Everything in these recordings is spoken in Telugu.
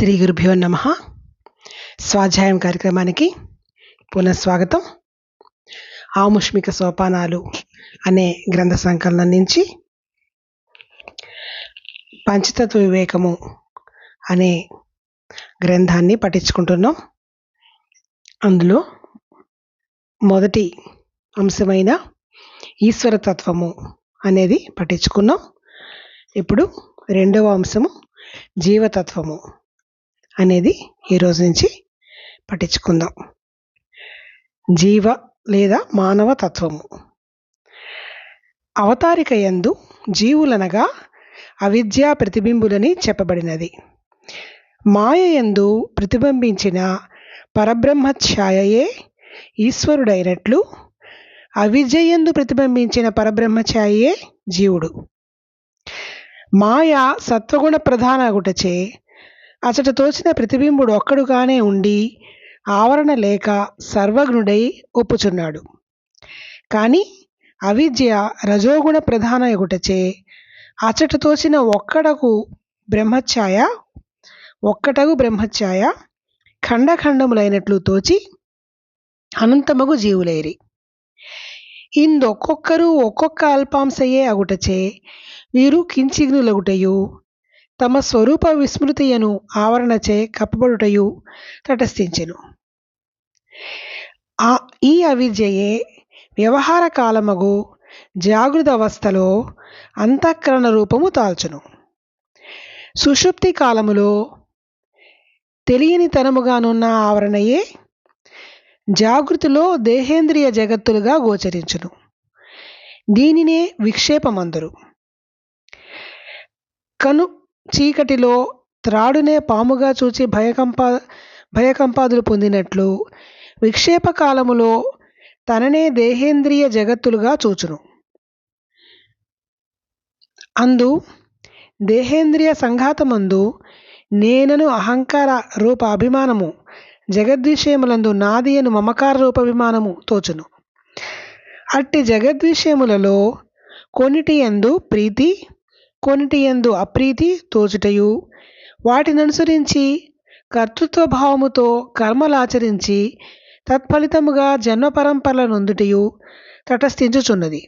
శ్రీ గురుభ్యో నమ. స్వాధ్యాయం కార్యక్రమానికి పునఃస్వాగతం ఆముష్మిక సోపానాలు అనే గ్రంథ సంకలనం నుంచి పంచతత్వ వివేకము అనే గ్రంథాన్ని పఠించుకుంటున్నాం. అందులో మొదటి అంశమైన ఈశ్వరతత్వము అనేది పఠించుకున్నాం. ఇప్పుడు రెండవ అంశము జీవతత్వము. అనేది ఈరోజు నుంచి పఠించుకుందాం జీవ లేదా మానవ తత్వము. అవతారిక యందు జీవులనగా అవిద్యా ప్రతిబింబులని చెప్పబడినది. మాయ ఎందు ప్రతిబింబించిన పరబ్రహ్మ ఛాయయే ఈశ్వరుడైనట్లు అవిజయందు ప్రతిబింబించిన పరబ్రహ్మఛాయయే జీవుడు. మాయ సత్వగుణ ప్రధాన గుటచే అచట తోచిన ప్రతిబింబుడు ఒక్కడుగానే ఉండి ఆవరణ లేక సర్వజ్ఞుడై ఒప్పుచున్నాడు. కానీ అవిద్య రజోగుణ ప్రధాన ఎగుటచే అచట తోచిన ఒక్కడకు బ్రహ్మఛాయ ఒక్కటగు బ్రహ్మఛాయ ఖండఖండములైనట్లు తోచి అనంతమగు జీవులేరి. ఇందొక్కొక్కరు ఒక్కొక్క అల్పాంశయే అగుటచే వీరు కించిగ్నులగుటయు తమ స్వరూప విస్మృతియను ఆవరణచే కప్పబడుటయు తటస్థించెను. ఆ ఈ అవిద్యయే వ్యవహార కాలమగు జాగృత అవస్థలో అంతఃకరణ రూపము తాల్చును. సుషుప్తి కాలములో తెలియని తనముగానున్న ఆవరణయే జాగృతిలో దేహేంద్రియ జగత్తులుగా గోచరించును. దీనినే విక్షేపమందరు. కను చీకటిలో త్రాడునే పాముగా చూచి భయకంప భయకంపాదులు పొందినట్లు విక్షేప కాలములో తననే దేహేంద్రియ జగత్తులుగా చూచును. అందు దేహేంద్రియ సంఘాతమందు నేనను అహంకార రూప అభిమానము జగద్విషయములందు నాది అను మమకార రూపాభిమానము తోచును. అట్టి జగద్విషయములలో కొన్నిటి యందు ప్రీతి కొన్నిటి యందు అప్రీతి తోచుటయు. వాటిననుసరించి కర్తృత్వ భావముతో కర్మలాచరించి తత్ఫలితముగా జన్మ పరంపరల నొందుటయు తటస్థించుచున్నది.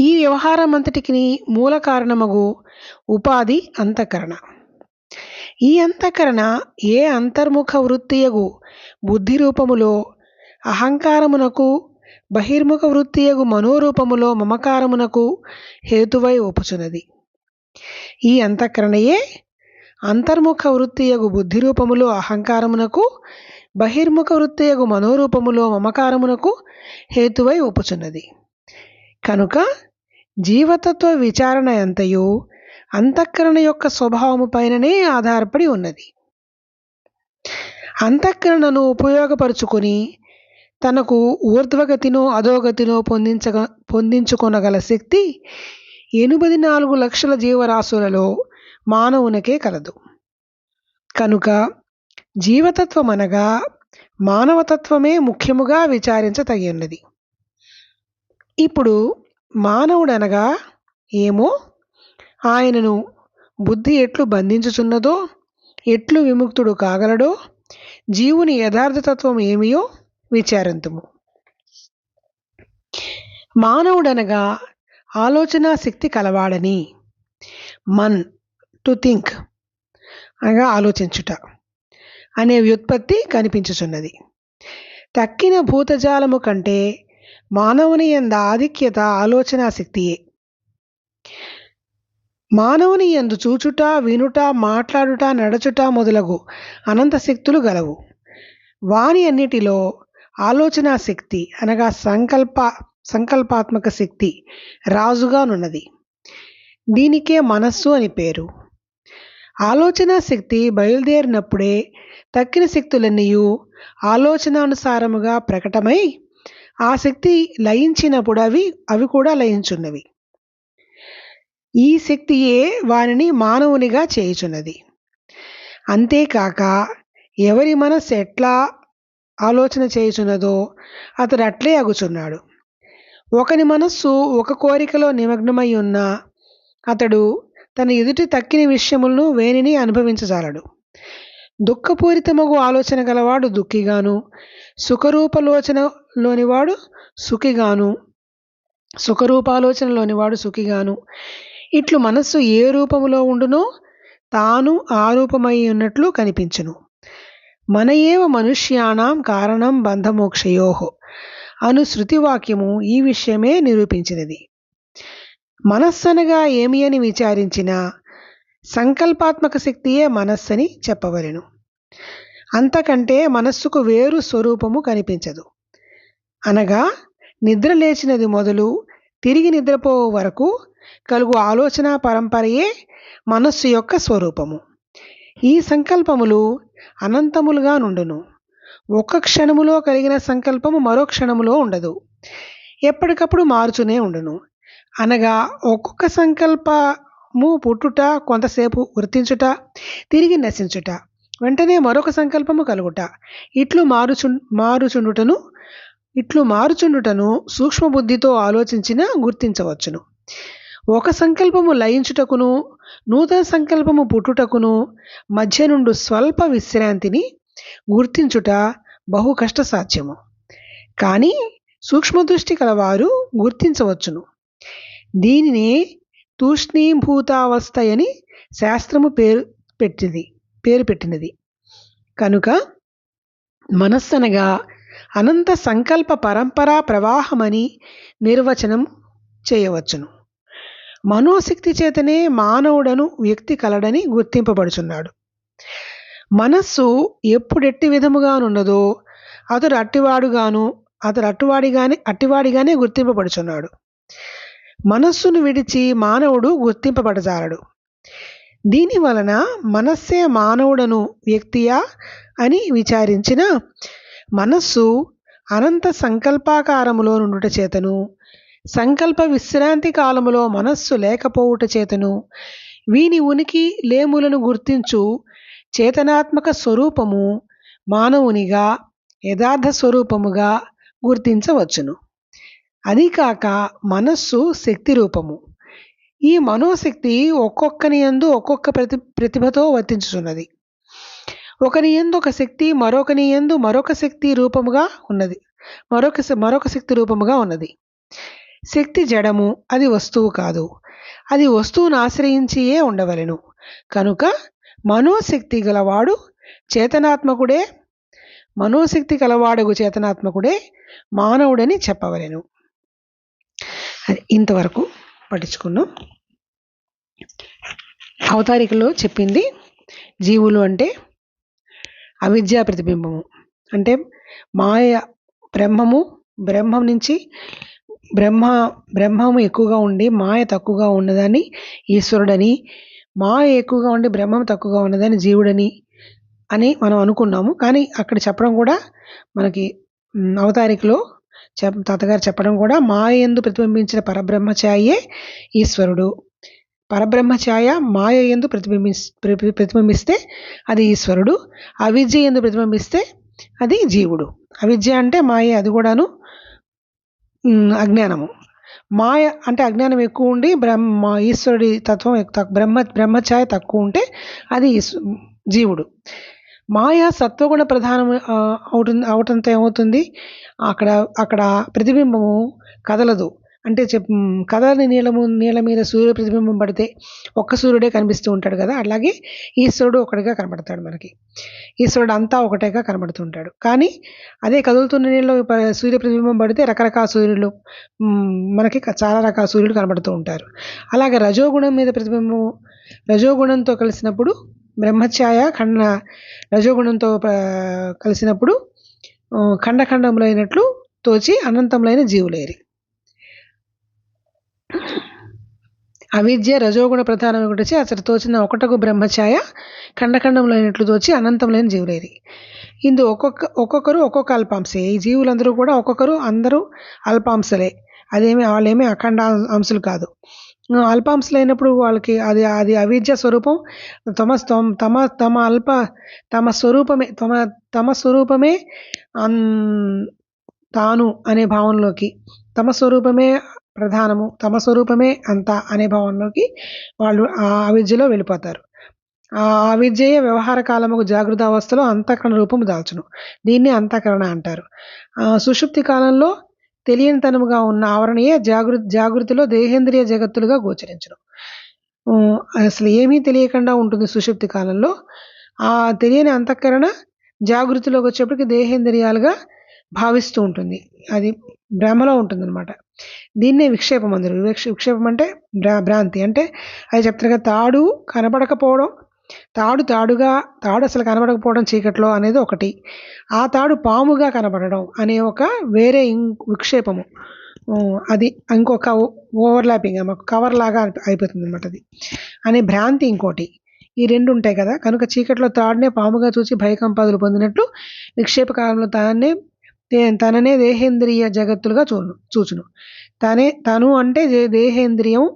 ఈ వ్యవహారం అంతటికి మూల కారణమగు ఉపాధి అంతఃకరణ. ఈ అంతఃకరణ ఏ అంతర్ముఖ వృత్తియగు బుద్ధి రూపములో అహంకారమునకు బహిర్ముఖ వృత్తియగు మనోరూపములో మమకారమునకు హేతువై ఒప్పుచున్నది. ఈ అంతఃకరణయే అంతర్ముఖ వృత్తియగు బుద్ధి రూపములో అహంకారమునకు బహిర్ముఖ వృత్తియగు మనోరూపములో మమకారమునకు హేతువై ఒప్పుచున్నది. కనుక జీవతత్వ విచారణ ఎంతయు అంతఃకరణ యొక్క స్వభావము పైననే ఆధారపడి ఉన్నది. అంతఃకరణను ఉపయోగపరుచుకొని తనకు ఊర్ధ్వగతినో అధోగతినో పొందించగ పొందించుకొనగల శక్తి ఎనిమిది నాలుగు లక్షల జీవరాశులలో మానవునికే కలదు. కనుక జీవతత్వం అనగా మానవతత్వమే ముఖ్యముగా విచారించతగినది ఇప్పుడు మానవుడనగా ఏమో? ఆయనను బుద్ధి ఎట్లు బంధించుచున్నదో ఎట్లు విముక్తుడు కాగలడో జీవుని యథార్థతత్వం ఏమియో విచారంతుము. మానవుడనగా ఆలోచన శక్తి కలవాడని మన్ టు థింక్ అనగా ఆలోచించుట అనే వ్యుత్పత్తి కనిపించుచున్నది. తక్కిన భూతజాలము కంటే మానవుని ఎంద ఆధిక్యత ఆలోచన శక్తియే. మానవుని ఎందు చూచుట వినుట మాట్లాడుట నడచుట మొదలగు అనంత శక్తులు గలవు. వాని అన్నిటిలో ఆలోచన శక్తి అనగా సంకల్ప సంకల్పాత్మక శక్తి రాజుగానున్నది దీనికే మనస్సు అని పేరు. ఆలోచన శక్తి బయలుదేరినప్పుడే తక్కిన శక్తులన్నీయు ఆలోచనానుసారముగా ప్రకటమై ఆ శక్తి లయించినప్పుడు అవి అవి కూడా లయించున్నవి. ఈ శక్తియే వానిని మానవునిగా చేయుచున్నది. అంతేకాక ఎవరి మనస్సు ఎట్లా ఆలోచన చేయుచున్నదో అతడు అట్లే అగుచున్నాడు. ఒకని మనస్సు ఒక కోరికలో నిమగ్నమై ఉన్న అతడు తన ఎదుటి తక్కిన విషయములను వేనిని అనుభవించజాలడు. దుఃఖపూరితమగు ఆలోచన గలవాడు దుఃఖిగాను సుఖరూపలోచనలోనివాడు సుఖిగాను సుఖరూపాలోచనలోనివాడు సుఖిగాను. ఇట్లు మనస్సు ఏ రూపములో ఉండునో తాను ఆ రూపమై ఉన్నట్లు కనిపించును. మన ఏవ మనుష్యాణం కారణం బంధమోక్షయో అను శృతివాక్యము ఈ విషయమే నిరూపించినది. మనస్సనగా ఏమి అని విచారించిన సంకల్పాత్మక శక్తియే మనస్సని చెప్పవలెను. అంతకంటే మనస్సుకు వేరు స్వరూపము కనిపించదు. అనగా నిద్ర లేచినది మొదలు తిరిగి నిద్రపో వరకు కలుగు ఆలోచన పరంపరయే మనస్సు యొక్క స్వరూపము. ఈ సంకల్పములు అనంతములుగా నుండును. ఒక్క క్షణములో కలిగిన సంకల్పము మరో క్షణములో ఉండదు. ఎప్పటికప్పుడు మారుతూనే ఉండును. అనగా ఒక్కొక్క సంకల్పము పుట్టుట కొంతసేపు గుర్తించుట తిరిగి నశించుట వెంటనే మరొక సంకల్పము కలుగుట. ఇట్లు మారుచు మారుచుండుటను ఇట్లు మారుచుండుటను సూక్ష్మబుద్ధితో ఆలోచించిన గుర్తించవచ్చును. ఒక సంకల్పము లయించుటకును నూతన సంకల్పము పుట్టుటకును మధ్య నుండి స్వల్ప విశ్రాంతిని గుర్తించుట బహు కష్ట సాధ్యము కానీ సూక్ష్మదృష్టి కలవారు గుర్తించవచ్చును. దీనినే తూష్ణీభూతావస్థయని శాస్త్రము పేరు పెట్టింది పేరు పెట్టినది. కనుక మనస్సనగా అనంత సంకల్ప పరంపరా ప్రవాహమని నిర్వచనం చేయవచ్చును. మనోశక్తి చేతనే మానవుడను వ్యక్తి కలడని గుర్తింపబడుచున్నాడు. మనస్సు ఎప్పుడెట్టి విధముగానున్నదో అతడు అట్టివాడుగాను అతడు అట్టువాడిగానే అట్టివాడిగానే గుర్తింపబడుచున్నాడు. మనస్సును విడిచి మానవుడు గుర్తింపబడజాలడు. దీని వలన మనస్సే మానవుడను వ్యక్తియా అని విచారించిన మనస్సు అనంత సంకల్పాకారములో నుండుట చేతను సంకల్ప విశ్రాంతి కాలములో మనస్సు లేకపోవుట చేతను. వీని ఉనికి లేములను గుర్తించు. చేతనాత్మక స్వరూపము మానవునిగా యథార్థ స్వరూపముగా గుర్తించవచ్చును. అదికాక మనస్సు శక్తి రూపము. ఈ మనోశక్తి ఒక్కొక్కని యందు ఒక్కొక్క ప్రతి ప్రతిభతో వర్తించుచున్నది. ఒకని యందు ఒక శక్తి మరొకని యందు మరొక శక్తి రూపముగా ఉన్నది. మరొక మరొక శక్తి రూపముగా ఉన్నది. శక్తి జడము అది వస్తువు కాదు. అది వస్తువును ఆశ్రయించియే ఉండవలెను. కనుక మనోశక్తి గలవాడు చేతనాత్మకుడే మనోశక్తి గలవాడగు చేతనాత్మకుడే మానవుడని చెప్పవలెను. అది ఇంతవరకు పఠించుకున్నాం అవతారికలో చెప్పింది జీవులు అంటే అవిద్యా ప్రతిబింబము. అంటే మాయ బ్రహ్మము బ్రహ్మం నుంచి బ్రహ్మ బ్రహ్మము ఎక్కువగా ఉండి మాయ తక్కువగా ఉన్నదని ఈశ్వరుడని మాయ ఎక్కువగా ఉండి బ్రహ్మం తక్కువగా ఉన్నదని జీవుడని అని మనం అనుకున్నాము. కానీ అక్కడ చెప్పడం కూడా మనకి అవతారికలో చెప్ తాతగారు చెప్పడం కూడా మాయ ఎందు ప్రతిబింబించిన పరబ్రహ్మఛాయే ఈశ్వరుడు. పరబ్రహ్మ ఛాయ మాయ ఎందు ప్రతిబింబి ప్రతిబింబిస్తే అది ఈశ్వరుడు. అవిద్య ఎందు ప్రతిబింబిస్తే అది జీవుడు. అవిద్య అంటే మాయ అది కూడాను అజ్ఞానము. మాయ అంటే అజ్ఞానం ఎక్కువ ఉండి బ్రహ్మ ఈశ్వరుడి తత్వం బ్రహ్మ బ్రహ్మఛాయ తక్కువ ఉంటే అది జీవుడు. మాయ సత్వగుణ ప్రధానం అవుతుంది అవటంతో ఏమవుతుంది? అక్కడ అక్కడ ప్రతిబింబము కదలదు. అంటే చెప్ కదలని నీలము నీళ్ళ మీద సూర్య ప్రతిబింబం పడితే ఒక్క సూర్యుడే కనిపిస్తూ ఉంటాడు కదా? అలాగే ఈశ్వరుడు ఒకటిగా కనబడతాడు మనకి. ఈశ్వరుడు అంతా ఒకటేగా కనబడుతుంటాడు కానీ అదే కదులుతున్న నీళ్ళు సూర్య ప్రతిబింబం పడితే రకరకాల సూర్యులు మనకి చాలా రకాల సూర్యులు కనబడుతూ ఉంటారు. అలాగే రజోగుణం మీద ప్రతిబింబం రజోగుణంతో కలిసినప్పుడు బ్రహ్మఛాయ ఖండ రజోగుణంతో కలిసినప్పుడు ఖండఖండములైనట్లు తోచి అనంతములైన జీవులేరి. అవిద్య రజోగుణ ప్రధానం ఒకటి అసలు తోచిన ఒకటకు బ్రహ్మఛాయ ఖండఖండములైనట్లు తోచి అనంతములైన జీవులేరి. ఇందు ఒక్కొక్క ఒక్కొక్కరు ఒక్కొక్క అల్పాంశే. ఈ జీవులందరూ కూడా ఒక్కొక్కరు అందరూ అల్పాంశలే. అదేమి వాళ్ళేమి అఖండ అంశలు కాదు. అల్పాంశలైనప్పుడు వాళ్ళకి అది అది అవిద్య స్వరూపం. తమ తమ తమ అల్ప తమ స్వరూపమే తమ తమ స్వరూపమే తాను అనే భావనలోకి. తమ స్వరూపమే ప్రధానము. తమ స్వరూపమే అంత అనే భావంలోకి వాళ్ళు ఆ అవిద్యలో వెళ్ళిపోతారు. ఆ అవిద్యయే వ్యవహార కాలముకు జాగృత అవస్థలో అంతఃకరణ రూపము దాల్చును. దీన్ని అంతఃకరణ అంటారు. ఆ, సుషుప్తి కాలంలో తెలియనితనముగా ఉన్న ఆవరణయే జాగృ జాగృతిలో దేహేంద్రియ జగత్తులుగా గోచరించడం అసలు ఏమీ తెలియకుండా ఉంటుంది సుషుప్తి కాలంలో. ఆ తెలియని అంతఃకరణ జాగృతిలోకి వచ్చేప్పటికి దేహేంద్రియాలుగా భావిస్తూ ఉంటుంది. అది భ్రమలో ఉంటుంది అనమాట దీన్నే విక్షేపం అందరు విక్ష- విక్షేపం అంటే భ్రా భ్రాంతి. అంటే అది చెప్తారు కదా తాడు కనబడకపోవడం తాడు తాడుగా తాడు అసలు కనబడకపోవడం చీకట్లో అనేది ఒకటి. ఆ తాడు పాముగా కనబడడం అనే ఒక వేరే విక్షేపము. అది ఇంకొక ఓవర్లాపింగ్ కవర్ లాగా అయిపోతుంది అనమాట అది. అనే భ్రాంతి ఇంకోటి. ఈ రెండు ఉంటాయి కదా. కనుక చీకట్లో తాడునే పాముగా చూసి భయకంపాదులు పొందినట్లు విక్షేప కాలంలో తానే తననే దేహేంద్రియ జగత్తులుగా చూ చూచును. తనే తను అంటే దేహేంద్రియం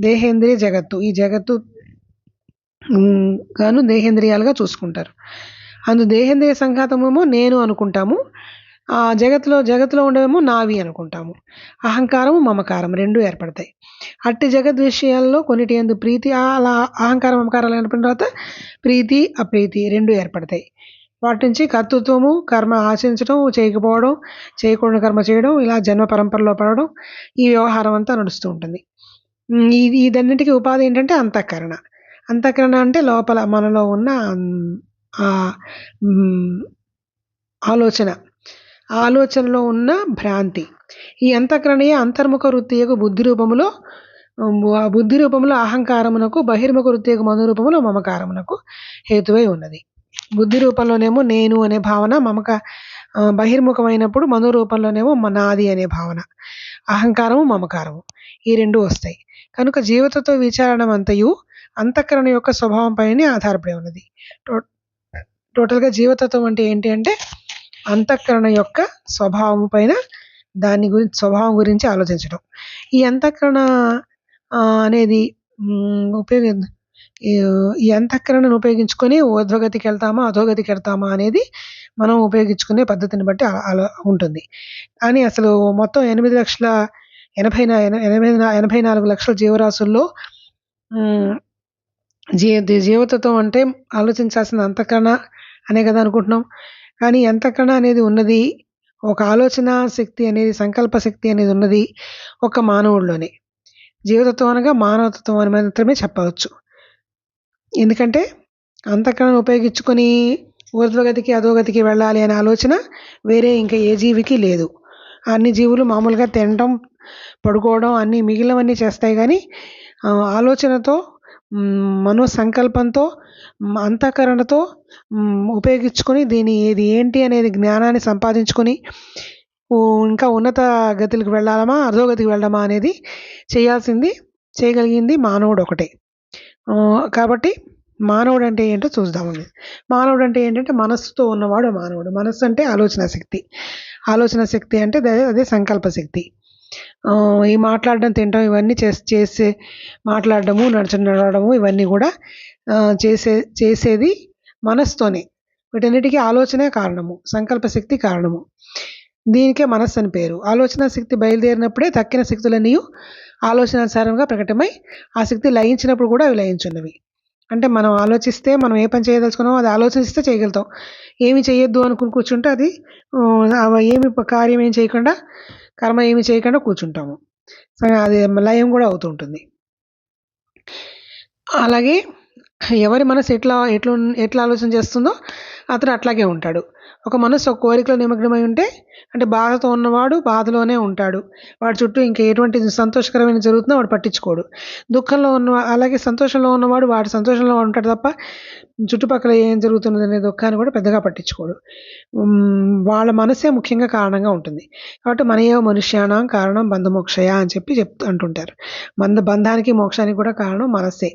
దేహేంద్రియ జగత్తు. ఈ జగత్తు గాను దేహేంద్రియాలుగా చూసుకుంటారు. అందు దేహేంద్రియ సంఘాతమేమో నేను అనుకుంటాము. ఆ జగత్తులో జగత్తులో ఉండేమో నావి అనుకుంటాము. అహంకారము మమకారం రెండు ఏర్పడతాయి. అట్టి జగత్ విషయాల్లో కొన్నిటి ఎందు ప్రీతి అలా అహంకారం మమకారాలు ఏర్పడిన తర్వాత ప్రీతి అప్రీతి రెండు ఏర్పడతాయి. వాటి నుంచి కర్తృత్వము కర్మ ఆచరించడం చేయకపోవడం చేయకూడని కర్మ చేయడం ఇలా జన్మ పరంపరలో పడడం ఈ వ్యవహారం అంతా నడుస్తూ ఉంటుంది. ఇది ఇదన్నిటికీ ఉపాధి ఏంటంటే అంతఃకరణ. అంతఃకరణ అంటే లోపల మనలో ఉన్న ఆలోచన. ఆలోచనలో ఉన్న భ్రాంతి. ఈ అంతఃకరణయే అంతర్ముఖ వృత్తి యొక్క బుద్ధి రూపంలో బుద్ధి రూపంలో అహంకారమునకు బహిర్ముఖ వృత్తి యొక్క మను రూపంలో మమకారమునకు హేతువై ఉన్నది. బుద్ధి రూపంలోనేమో నేను అనే భావన మమక బహిర్ముఖమైనప్పుడు మను రూపంలోనేమో మ- నాది అనే భావన. అహంకారము మమకారము. ఈ రెండు వస్తాయి. కనుక జీవితతో విచారణ అంతయు అంతఃకరణ యొక్క స్వభావంపైనే ఆధారపడి ఉన్నది. టో- టోటల్గా జీవతత్వం అంటే ఏంటి అంటే అంతఃకరణ యొక్క స్వభావం పైన దాని గురించి స్వభావం గురించి ఆలోచించడం ఈ అంతఃకరణ అనేది ఉపయోగ ఈ- అంతఃకరణను ఉపయోగించుకొని ఊర్ధ్వగతికి వెళ్తామా అధోగతికి వెళ్తామా అనేది మనం ఉపయోగించుకునే పద్ధతిని బట్టి అలా ఉంటుంది. కానీ అసలు మొత్తం ఎనిమిది లక్షల ఎనభై ఎనభై ఎనభై నాలుగు లక్షల జీవరాశుల్లో జీ జీవితత్వం జీవతత్వం అంటే ఆలోచించాల్సిన అంతఃకరణ అనే కదా అనుకుంటున్నాం. కానీ అంతఃకరణ అనేది ఉన్నది ఒక ఆలోచన శక్తి అనేది సంకల్ప శక్తి అనేది ఉన్నది ఒక మానవుడిలోనే. జీవతత్వం అనగా మానవతత్వం అని మాత్రమే చెప్పవచ్చు. ఎందుకంటే అంతఃకరణను ఉపయోగించుకొని ఊర్ధ్వగతికి అధోగతికి వెళ్ళాలి అనే ఆలోచన వేరే ఇంకా ఏ జీవికి లేదు. అన్ని జీవులు మామూలుగా తినడం పడుకోవడం అన్ని మిగిలినవన్నీ చేస్తాయి కానీ ఆలోచనతో మనో సంకల్పంతో అంతఃకరణతో ఉపయోగించుకొని దీని ఇది ఏంటి అనేది జ్ఞానాన్ని సంపాదించుకొని ఇంకా ఉన్నత గతులకు వెళ్ళాలమా అధోగతికి వెళ్ళడమా అనేది చేయాల్సింది చేయగలిగింది మానవుడు ఒకటే. కాబట్టి మానవుడు అంటే ఏంటో చూద్దామండి మానవుడు అంటే ఏంటంటే మనస్సుతో ఉన్నవాడు మానవుడు. మనస్సు అంటే ఆలోచన శక్తి. ఆలోచన శక్తి అంటే అదే సంకల్ప శక్తి. ఈ మాట్లాడడం తినడం ఇవన్నీ చేసి చేసే మాట్లాడడము నడుచు నడవడము ఇవన్నీ కూడా చేసే చేసేది మనస్సుతోనే. వీటన్నిటికీ ఆలోచనే కారణము. సంకల్ప శక్తి కారణము. దీనికే మనస్సు అని పేరు. ఆలోచన శక్తి బయలుదేరినప్పుడే తక్కిన శక్తులన్నీ ఆలోచనానుసారంగా ప్రకటమై ఆ శక్తి లయించినప్పుడు కూడా అవి లయించున్నవి అంటే మనం ఆలోచిస్తే మనం ఏ పని చేయదలుచుకున్నామో అది ఆలోచిస్తే చేయగలుగుతాం. ఏమి చేయొద్దు అనుకుని కూర్చుంటే అది ఏమి కార్యం ఏం చేయకుండా కర్మ ఏమి చేయకుండా కూర్చుంటాము. అది లయం కూడా అవుతూ ఉంటుంది. అలాగే ఎవరి మనసు ఎట్లా ఎట్లా ఎట్లా ఆలోచన చేస్తుందో అతను అట్లాగే ఉంటాడు. ఒక మనసు ఒక కోరికలో నిమగ్నమై ఉంటే అంటే బాధతో ఉన్నవాడు బాధలోనే ఉంటాడు. వాడి చుట్టూ ఇంకా ఎటువంటి సంతోషకరమైన జరుగుతుందో వాడు పట్టించుకోడు. దుఃఖంలో ఉన్న అలాగే సంతోషంలో ఉన్నవాడు వాడు సంతోషంలో ఉంటాడు తప్ప చుట్టుపక్కల ఏం జరుగుతున్నది అనే దుఃఖాన్ని కూడా పెద్దగా పట్టించుకోడు. వాళ్ళ మనసే ముఖ్యంగా కారణంగా ఉంటుంది. కాబట్టి మనయో మనుష్యానం కారణం బంధమోక్షయ అని చెప్పి చెప్తూ అంటుంటారు. మంద బంధానికి మోక్షానికి కూడా కారణం మనస్సే.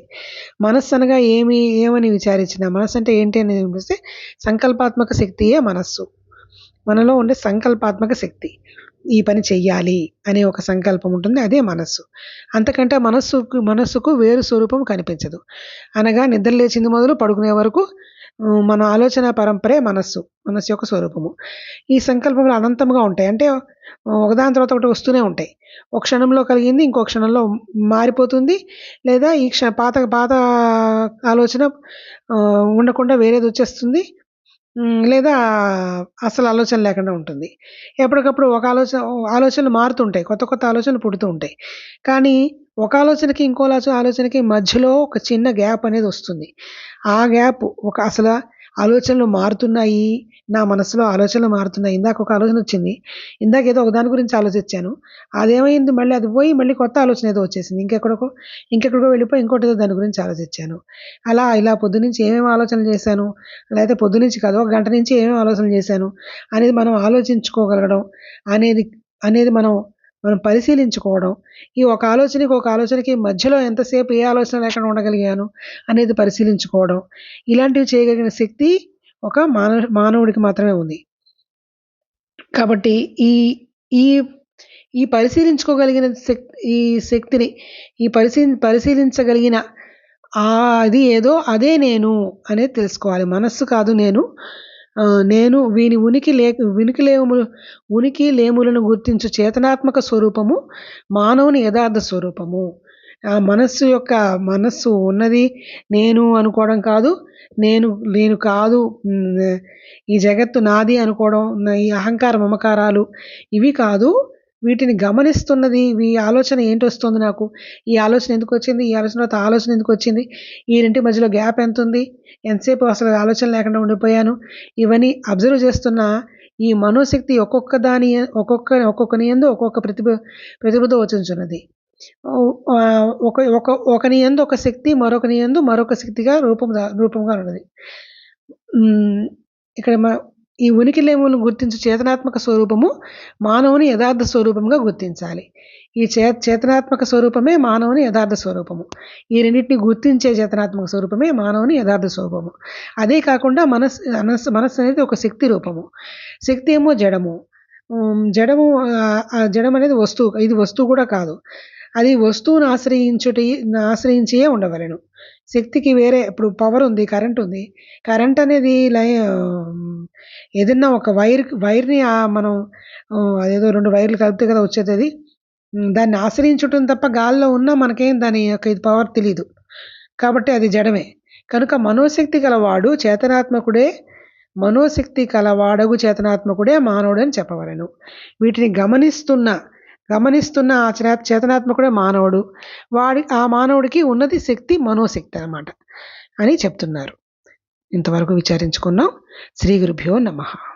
మనస్సు అనగా ఏమి ఏమని విచారించిన మనస్సు అంటే ఏంటి అని చూస్తే సంకల్పాత్మక శక్తియే మనస్సు. మనలో ఉండే సంకల్పాత్మక శక్తి. ఈ పని చెయ్యాలి అనే ఒక సంకల్పం ఉంటుంది అదే మనస్సు. అంతకంటే మనస్సుకు మనస్సుకు వేరు స్వరూపం కనిపించదు. అనగా నిద్ర లేచింది మొదలు పడుకునే వరకు మన ఆలోచన పరంపరే మనస్సు మనస్సు యొక్క స్వరూపము. ఈ సంకల్పములు అనంతంగా ఉంటాయి. అంటే ఒకదాని తర్వాత ఒకటి వస్తూనే ఉంటాయి. ఒక క్షణంలో కలిగింది ఇంకో క్షణంలో మారిపోతుంది లేదా ఈ క్ష పాత పాత ఆలోచన ఉండకుండా వేరేది వచ్చేస్తుంది లేదా అసలు ఆలోచన లేకుండా ఉంటుంది. ఎప్పటికప్పుడు ఒక ఆలోచన ఆలోచనలు మారుతుంటాయి. కొత్త కొత్త ఆలోచనలు పుడుతూ ఉంటాయి. కానీ ఒక ఆలోచనకి ఇంకో ఆలోచన ఆలోచనకి మధ్యలో ఒక చిన్న గ్యాప్ అనేది వస్తుంది. ఆ గ్యాప్ ఒక అసలు ఆలోచనలు మారుతున్నాయి. నా మనసులో ఆలోచనలు మారుతున్నాయి. ఇందాక ఒక ఆలోచన వచ్చింది. ఇందాక ఏదో ఒక దాని గురించి ఆలోచించాను. అదేమైంది? మళ్ళీ అది పోయి మళ్ళీ కొత్త ఆలోచన ఏదో వచ్చేసింది. ఇంకెక్కడికో ఇంకెక్కడికో వెళ్ళిపోయి ఇంకోటి ఏదో దాని గురించి ఆలోచించాను. అలా ఇలా పొద్దునుంచి ఏమేమి ఆలోచనలు చేశాను? లేకపోతే పొద్దునుంచి కాదు ఒక గంట నుంచి ఏమేమి ఆలోచనలు చేశాను? అనేది మనం ఆలోచించుకోగలగడం అనేది అనేది మనం మనం పరిశీలించుకోవడం. ఈ ఒక ఆలోచనకి ఒక ఆలోచనకి మధ్యలో ఎంతసేపు ఏ ఆలోచన లేకుండా ఉండగలిగాను అనేది పరిశీలించుకోవడం. ఇలాంటివి చేయగలిగిన శక్తి ఒక మానవ మానవుడికి మాత్రమే ఉంది. కాబట్టి ఈ ఈ ఈ పరిశీలించుకోగలిగిన శక్తి ఈ శక్తిని ఈ పరిశీ పరిశీలించగలిగిన అది ఏదో అదే నేను అనేది తెలుసుకోవాలి. మనస్సు కాదు నేను నేను వీని ఉనికి లే ఉనికి లేము ఉనికి లేములను గుర్తించు చేతనాత్మక స్వరూపము మానవుని యథార్థ స్వరూపము. ఆ మనస్సు యొక్క మనస్సు ఉన్నది నేను అనుకోవడం కాదు నేను నేను కాదు ఈ జగత్తు నాది అనుకోవడం ఈ అహంకార మమకారాలు ఇవి కాదు వీటిని గమనిస్తున్నది ఈ ఆలోచన ఏంటి వస్తుంది నాకు? ఈ ఆలోచన ఎందుకు వచ్చింది? ఈ ఆలోచన తర్వాత ఆలోచన ఎందుకు వచ్చింది? ఈ రెంటి మధ్యలో గ్యాప్ ఎంత ఉంది? ఎంతసేపు అసలు ఆలోచన లేకుండా ఉండిపోయాను? ఇవన్నీ అబ్జర్వ్ చేస్తున్న ఈ మనోశక్తి ఒక్కొక్క దాని ఒక్కొక్క ఒక్కొక్కని ఎందు ఒక్కొక్క ప్రతిభ ప్రతిభతో వచ్చించున్నది ఒక ఒక ఒకని ఎందు ఒక శక్తి మరొకని ఎందు మరొక శక్తిగా రూపం రూపంగా ఉన్నది. ఇక్కడ మ ఈ ఉనికి లేములను గుర్తించు చేతనాత్మక స్వరూపము మానవుని యథార్థ స్వరూపంగా గుర్తించాలి. ఈ చే చేతనాత్మక స్వరూపమే మానవుని యథార్థ స్వరూపము. ఈ రెండింటిని గుర్తించే చేతనాత్మక స్వరూపమే మానవుని యథార్థ స్వరూపము. అదే కాకుండా మనస్ మనస్సు మనస్సు అనేది ఒక శక్తి రూపము. శక్తి ఏమో జడము. జడము జడం అనేది వస్తువు ఇది వస్తువు కూడా కాదు. అది వస్తువును ఆశ్రయించుటి ఆశ్రయించే ఉండవలెను. శక్తికి వేరే ఇప్పుడు పవర్ ఉంది కరెంట్ ఉంది. కరెంట్ అనేది లై ఏదన్నా ఒక వైర్ వైర్ని మనం అదేదో రెండు వైర్లు కలిపితే కదా వచ్చేది. అది దాన్ని ఆశ్రయించటం తప్ప గాల్లో ఉన్నా మనకేం దాని యొక్క ఇది పవర్ తెలియదు కాబట్టి అది జడమే. కనుక మనోశక్తి గలవాడు చేతనాత్మకుడే మనోశక్తి కలవాడగు చేతనాత్మకుడే మానవుడు అని చెప్పవలెను. వీటిని గమనిస్తున్న గమనిస్తున్న ఆ చే- చేతనాత్మకుడే మానవుడు. వాడి ఆ మానవుడికి ఉన్నది శక్తి మనోశక్తి అనమాట అని చెప్తున్నారు. ఇంతవరకు విచారించుకున్నాం. శ్రీ గురుభ్యో నమహా